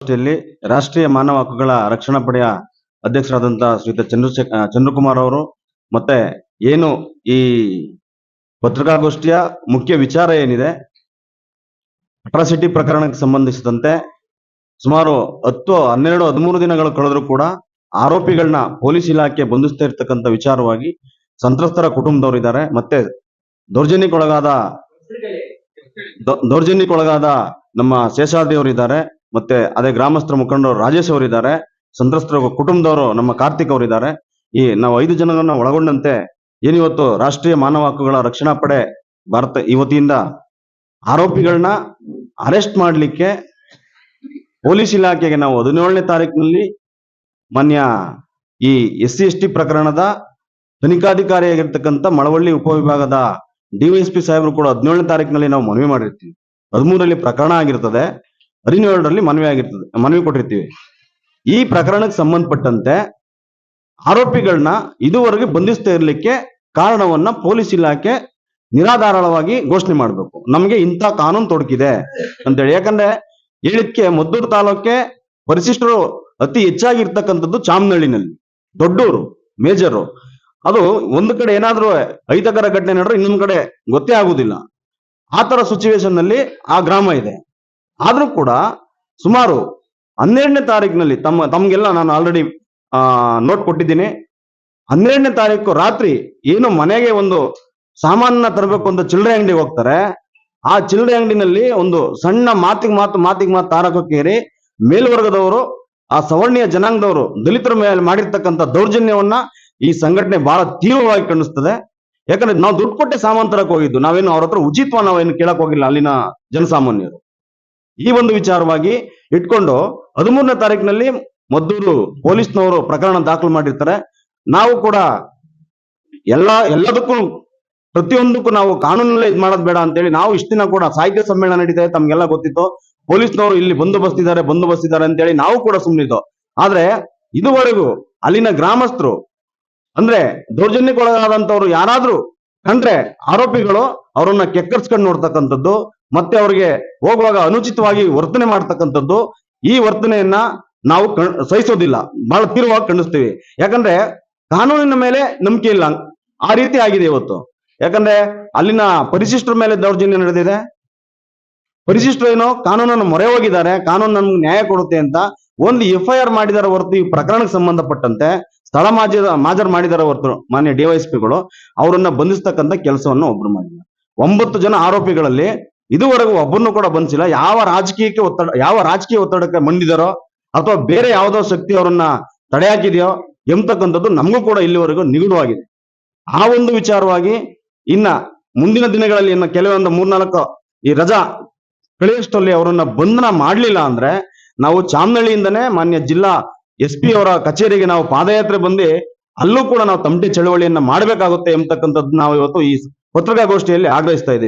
ಗೋಷ್ಠಿಯಲ್ಲಿ ರಾಷ್ಟ್ರೀಯ ಮಾನವ ಹಕ್ಕುಗಳ ರಕ್ಷಣಾ ಪಡೆಯ ಅಧ್ಯಕ್ಷರಾದಂತಹ ಶ್ರೀಯುತ ಚಂದ್ರಶೇಖ ಚಂದ್ರಕುಮಾರ್ ಅವರು. ಮತ್ತೆ ಏನು ಈ ಪತ್ರಿಕಾಗೋಷ್ಠಿಯ ಮುಖ್ಯ ವಿಚಾರ ಏನಿದೆ? ಅಟ್ರಾಸಿಟಿ ಪ್ರಕರಣಕ್ಕೆ ಸಂಬಂಧಿಸಿದಂತೆ ಸುಮಾರು ಹತ್ತು, ಹನ್ನೆರಡು, ಹದಿಮೂರು ದಿನಗಳು ಕಳೆದರೂ ಕೂಡ ಆರೋಪಿಗಳನ್ನ ಪೊಲೀಸ್ ಇಲಾಖೆ ಬಂಧಿಸ್ತಾ ಇರ್ತಕ್ಕಂಥ ವಿಚಾರವಾಗಿ ಸಂತ್ರಸ್ತರ ಕುಟುಂಬದವರು ಇದ್ದಾರೆ. ಮತ್ತೆ ದೌರ್ಜನ್ಯಕ್ಕೊಳಗಾದ ದೌರ್ಜನ್ಯಕ್ಕೊಳಗಾದ ನಮ್ಮ ಶೇಷಾದ್ರಿ ಅವರು ಇದ್ದಾರೆ. ಮತ್ತೆ ಅದೇ ಗ್ರಾಮಸ್ಥರ ಮುಖಂಡರು ರಾಜೇಶ್ ಅವರು ಇದ್ದಾರೆ ಸಂತ್ರಸ್ತರ ಕುಟುಂಬದವರು ನಮ್ಮ ಕಾರ್ತಿಕ್ ಅವರು ಇದ್ದಾರೆ ಈ ನಾವು ಐದು ಜನಗಳನ್ನ ಒಳಗೊಂಡಂತೆ ಏನಿವತ್ತು ರಾಷ್ಟ್ರೀಯ ಮಾನವ ಹಕ್ಕುಗಳ ರಕ್ಷಣಾ ಪಡೆ ಭಾರತ ಇವತ್ತಿಯಿಂದ ಆರೋಪಿಗಳನ್ನ ಅರೆಸ್ಟ್ ಮಾಡಲಿಕ್ಕೆ ಪೊಲೀಸ್ ಇಲಾಖೆಗೆ ನಾವು ಹದಿನೇಳನೇ ತಾರೀಕಿನಲ್ಲಿ ಮಾನ್ಯ ಈ ಎಸ್ ಸಿ ಎಸ್ ಟಿ ಪ್ರಕರಣದ ತನಿಖಾಧಿಕಾರಿಯಾಗಿರ್ತಕ್ಕಂಥ ಮಳವಳ್ಳಿ ಉಪವಿಭಾಗದ ಡಿವೈಎಸ್ಪಿ ಸಾಹೇಬರು ಕೂಡ ಹದಿನೇಳನೇ ತಾರೀಕಿನಲ್ಲಿ ನಾವು ಮನವಿ ಮಾಡಿರ್ತೀವಿ. ಹದಿಮೂರರಲ್ಲಿ ಪ್ರಕರಣ ಆಗಿರ್ತದೆ. ಹದಿನೇಳರಲ್ಲಿ ಮನವಿ ಆಗಿರ್ತದೆ, ಮನವಿ ಕೊಟ್ಟಿರ್ತೀವಿ. ಈ ಪ್ರಕರಣಕ್ಕೆ ಸಂಬಂಧಪಟ್ಟಂತೆ ಆರೋಪಿಗಳನ್ನ ಇದುವರೆಗೆ ಬಂಧಿಸ್ತಾ ಇರಲಿಕ್ಕೆ ಕಾರಣವನ್ನ ಪೊಲೀಸ್ ಇಲಾಖೆ ನಿರಾಧಾರವಾಗಿ ಘೋಷಣೆ ಮಾಡಬೇಕು. ನಮಗೆ ಇಂಥ ಕಾನೂನು ತೊಡಕಿದೆ ಅಂತೇಳಿ. ಯಾಕಂದ್ರೆ ಹೇಳಿದ್ಕೆ ಮದ್ದೂರು ತಾಲೂಕೆ ಪರಿಶಿಷ್ಟರು ಅತಿ ಹೆಚ್ಚಾಗಿರ್ತಕ್ಕಂಥದ್ದು ಚಾಮನಹಳ್ಳಿನಲ್ಲಿ ದೊಡ್ಡೂರು, ಮೇಜರು. ಅದು ಒಂದು ಕಡೆ ಏನಾದ್ರೂ ಐತಕರ ಘಟನೆ ನಡೆದ್ರೆ ಇನ್ನೊಂದು ಕಡೆ ಗೊತ್ತೇ ಆಗುದಿಲ್ಲ. ಆ ತರ ಸಿಚುವೇಶನ್ನಲ್ಲಿ ಆ ಗ್ರಾಮ ಇದೆ. ಆದ್ರೂ ಕೂಡ ಸುಮಾರು ಹನ್ನೆರಡನೇ ತಾರೀಕಿನಲ್ಲಿ ತಮ್ಮ, ತಮ್ಗೆಲ್ಲ ನಾನು ಆಲ್ರೆಡಿ ನೋಟ್ ಕೊಟ್ಟಿದ್ದೀನಿ. ಹನ್ನೆರಡನೇ ತಾರೀಕು ರಾತ್ರಿ ಏನು ಮನೆಗೆ ಒಂದು ಸಾಮಾನ ತರಬೇಕು ಅಂತ ಚಿಲ್ಲರೆ ಅಂಗಡಿಗೆ ಹೋಗ್ತಾರೆ. ಆ ಚಿಲ್ಲರೆ ಅಂಗಡಿನಲ್ಲಿ ಒಂದು ಸಣ್ಣ ಮಾತಿಗೆ ಮಾತು ಮಾತಿಗೆ ಮಾತು ತಾರಕಕ್ಕೇರಿ ಮೇಲ್ವರ್ಗದವರು, ಆ ಸವರ್ಣೀಯ ಜನಾಂಗದವರು ದಲಿತರ ಮೇಲೆ ಮಾಡಿರ್ತಕ್ಕಂಥ ದೌರ್ಜನ್ಯವನ್ನ ಈ ಸಂಘಟನೆ ಬಹಳ ತೀವ್ರವಾಗಿ ಕಾಣಿಸ್ತದೆ ಯಾಕಂದ್ರೆ ನಾವು ದುಡ್ಡು ಕೊಟ್ಟೆ ಸಾಮಾನು ತರಕ್ಕೆ ಹೋಗಿದ್ದು, ನಾವೇನು ಅವ್ರ ಹತ್ರ ಉಚಿತವ ನಾವೇನು ಕೇಳಕ್ ಹೋಗಿಲ್ಲ ಅಲ್ಲಿನ ಜನಸಾಮಾನ್ಯರು. ಈ ಒಂದು ವಿಚಾರವಾಗಿ ಇಟ್ಕೊಂಡು ಹದಿಮೂರನೇ ತಾರೀಕಿನಲ್ಲಿ ಮದ್ದೂರು ಪೊಲೀಸ್ನವರು ಪ್ರಕರಣ ದಾಖಲು ಮಾಡಿರ್ತಾರೆ. ನಾವು ಕೂಡ ಎಲ್ಲ, ಎಲ್ಲದಕ್ಕೂ ಪ್ರತಿಯೊಂದಕ್ಕೂ ನಾವು ಕಾನೂನಲ್ಲೇ ಇದು ಮಾಡೋದು ಬೇಡ ಅಂತೇಳಿ ನಾವು ಇಷ್ಟ ದಿನ ಕೂಡ ಸಾಹಿತ್ಯ ಸಮ್ಮೇಳನ ನಡೀತಾರೆ ಇದೆ ತಮ್ಗೆಲ್ಲ ಗೊತ್ತಿತ್ತು. ಪೊಲೀಸ್ನವರು ಇಲ್ಲಿ ಬಂದೋಬಸ್ತ್ ಇದ್ದಾರೆ ಬಂದೋಬಸ್ತ್ ಇದ್ದಾರೆ ಅಂತೇಳಿ ನಾವು ಕೂಡ ಸುಮ್ಮನಿದ್ದು ಆದ್ರೆ ಇದುವರೆಗೂ ಅಲ್ಲಿನ ಗ್ರಾಮಸ್ಥರು, ಅಂದ್ರೆ ದೌರ್ಜನ್ಯಕ್ಕೊಳಗಾದಂತವ್ರು ಯಾರಾದ್ರೂ ಕಂಡ್ರೆ ಆರೋಪಿಗಳು ಅವರನ್ನ ಕೆಕ್ಕರ್ಸ್ಕೊಂಡು ನೋಡ್ತಕ್ಕಂಥದ್ದು ಮತ್ತೆ ಅವ್ರಿಗೆ ಹೋಗುವಾಗ ಅನುಚಿತವಾಗಿ ವರ್ತನೆ ಮಾಡ್ತಕ್ಕಂಥದ್ದು, ಈ ವರ್ತನೆಯನ್ನ ನಾವು ಸಹಿಸೋದಿಲ್ಲ. ಬಹಳ ತೀವ್ರವಾಗಿ ಖಂಡಿಸ್ತೀವಿ. ಯಾಕಂದ್ರೆ ಕಾನೂನಿನ ಮೇಲೆ ನಂಬಿಕೆ ಇಲ್ಲ. ಆ ರೀತಿ ಆಗಿದೆ ಇವತ್ತು. ಯಾಕಂದ್ರೆ ಅಲ್ಲಿನ ಪರಿಶಿಷ್ಟರ ಮೇಲೆ ದೌರ್ಜನ್ಯ ನಡೆದಿದೆ. ಪರಿಶಿಷ್ಟರು ಏನೋ ಕಾನೂನನ್ನು ಮೊರೆ ಹೋಗಿದ್ದಾರೆ, ಕಾನೂನು ನಮ್ಗೆ ನ್ಯಾಯ ಕೊಡುತ್ತೆ ಅಂತ ಒಂದು ಎಫ್ ಐ ಆರ್ ಮಾಡಿದಾರ ಹೊರತು ಈ ಪ್ರಕರಣಕ್ಕೆ ಸಂಬಂಧಪಟ್ಟಂತೆ ಸ್ಥಳ ಮಾಜ, ಮಾಜರ್ ಮಾಡಿದಾರ ಹೊರತು ಮಾನ್ಯ ಡಿವೈಎಸ್ಪಿಗಳು ಅವರನ್ನ ಬಂಧಿಸ್ತಕ್ಕಂಥ ಕೆಲಸವನ್ನು ಒಬ್ರು ಮಾಡಿಲ್ಲ. ಒಂಬತ್ತು ಜನ ಆರೋಪಿಗಳಲ್ಲಿ ಇದುವರೆಗೂ ಒಬ್ಬರನ್ನು ಕೂಡ ಬಂದಿಲ್ಲ. ಯಾವ ರಾಜಕೀಯಕ್ಕೆ ಒತ್ತಡ, ಯಾವ ರಾಜಕೀಯ ಒತ್ತಡಕ್ಕೆ ಮಂಡಿದಾರೋ ಅಥವಾ ಬೇರೆ ಯಾವುದೋ ಶಕ್ತಿ ಅವರನ್ನ ತಡೆ ಹಾಕಿದೆಯೋ ಎಂಬತಕ್ಕಂಥದ್ದು ನಮಗೂ ಕೂಡ ಇಲ್ಲಿವರೆಗೂ ನಿಗೂಢವಾಗಿದೆ. ಆ ಒಂದು ವಿಚಾರವಾಗಿ ಇನ್ನ ಮುಂದಿನ ದಿನಗಳಲ್ಲಿ ಇನ್ನ ಕೆಲವೊಂದು ಮೂರ್ನಾಲ್ಕು ಈ ರಜಾ ಕಳೆಯಷ್ಟರಲ್ಲಿ ಅವರನ್ನ ಬಂಧನ ಮಾಡಲಿಲ್ಲ ಅಂದ್ರೆ ನಾವು ಚಾಮನಹಳ್ಳಿಯಿಂದನೇ ಮಾನ್ಯ ಜಿಲ್ಲಾ ಎಸ್ ಪಿ ಅವರ ಕಚೇರಿಗೆ ನಾವು ಪಾದಯಾತ್ರೆ ಬಂದು ಅಲ್ಲೂ ಕೂಡ ನಾವು ತಮಟೆ ಚಳವಳಿಯನ್ನ ಮಾಡಬೇಕಾಗುತ್ತೆ ಎಂಬತಕ್ಕಂಥದ್ದು ನಾವು ಇವತ್ತು ಈ ಪತ್ರಿಕಾಗೋಷ್ಠಿಯಲ್ಲಿ ಆಗ್ರಹಿಸ್ತಾ ಇದ್ದೀವಿ.